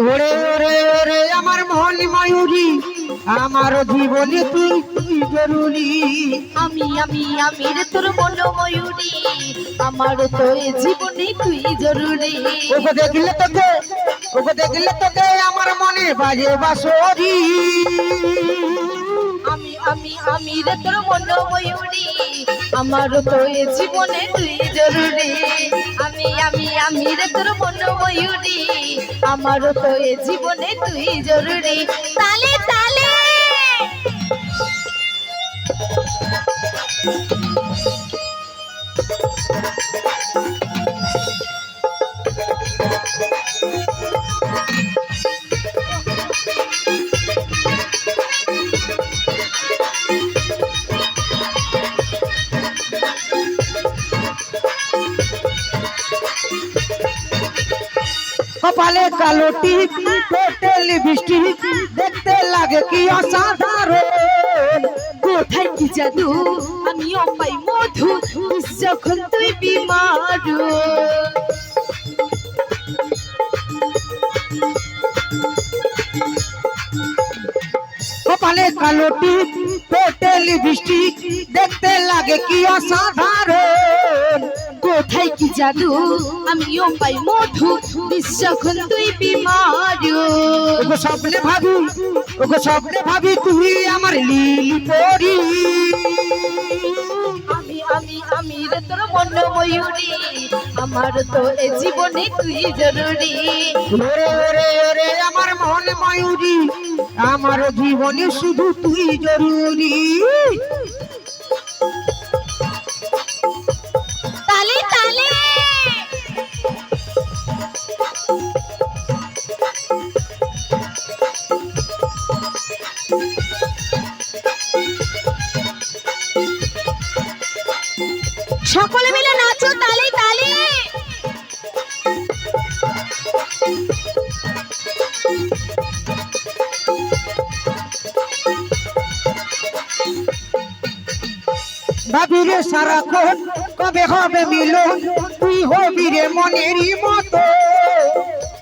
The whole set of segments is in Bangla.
ওরে ওরে ওরে আমার মন ময়ূরী আমার জীবনে তুই তুই জরুরি? আমি আমি আমি রে তোর মন ময়ূরী আমার তো এ জীবনে তুই জরুরি। ওকে দেখলে তোকে ওকে দেখলে তোকে আমার মনে বাজে বাসরি আমি রে তোর মন ময়ূরী আমার তো এ জীবনে তুই জরুরি। আমি আমি আমি রে তোর মন ময়ূরী আমার তো এ জীবনে তুই জরুরি। তালে তালে! কপালে কালো টিপ টোটেল বৃষ্টি দেখতে লাগে কি অসাধারণ কোথায় কি জাদু আমি অপাই মধু যখন তুই বিমার কপালে কালো টিপ টোটেল বৃষ্টি দেখতে লাগে কি অসাধারণ কোথায় কি জাদু? আমি অপাই মধু যখন তুই বিমার। ওগো স্বপ্নে ভাবি ওগো স্বপ্নে ভাবি তুই আমার লীল পরি। আমি আমি আমি রে তোর মন ময়ূরী আমার তো এ জীবনে তুই জরুরি। ওরে ওরে ওরে আমার মন ময়ূরী আমার জীবনে শুধু তুই জরুরি। সকলে মিলে নাচো, তালে তালে। ভাবি রে সারাক্ষণ কবে হবে মিলন? তুই হবি রে মনেরই মতো।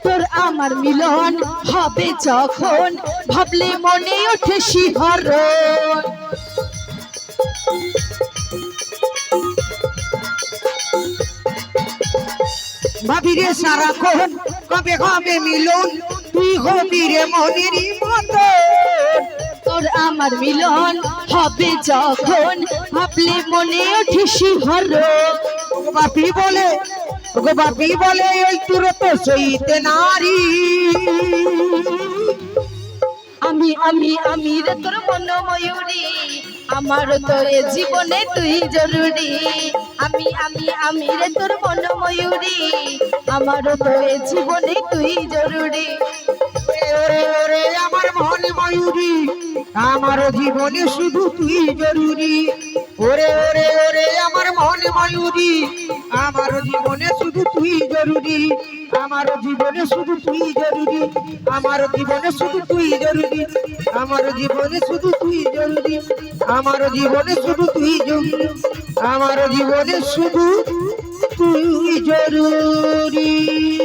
তোর আমার মিলন হবে যখন, ভাবলে মনে ওঠে শিহরণ। ভাবি রে সারাক্ষণ কবে হবে মিলন? তুই হবি রে মনেরই মতো তোর আমার মিলন হবে যখন, ভাবলে মনে ওঠে শিহরণ ওগো বাপি বলে, ওগো বাপি বলে, ওই তুর তো সইতে নারী। আমি আমি আমি রে তোর মন ময়ূরী আমার তো এ জীবনে তুই জরুরি। আমি আমি আমি রে তোর মন ময়ূরী আমার তো এ জীবনে তুই জরুরি। ওরে ওরে আমার মন ময়ূরী আমার জীবনে শুধু তুই জরুরি। ওরে ওরে ওরে, আমার মন ময়ূরী আমার জীবনে শুধু তুই জরুরি। আমার জীবনে শুধু তুই জরুরি। আমার জীবনে শুধু তুই জরুরি। আমার জীবনে শুধু তুই জরুরি। আমার জীবনে শুধু তুই জরুরি। আমার জীবনে শুধু তুই জরুরি।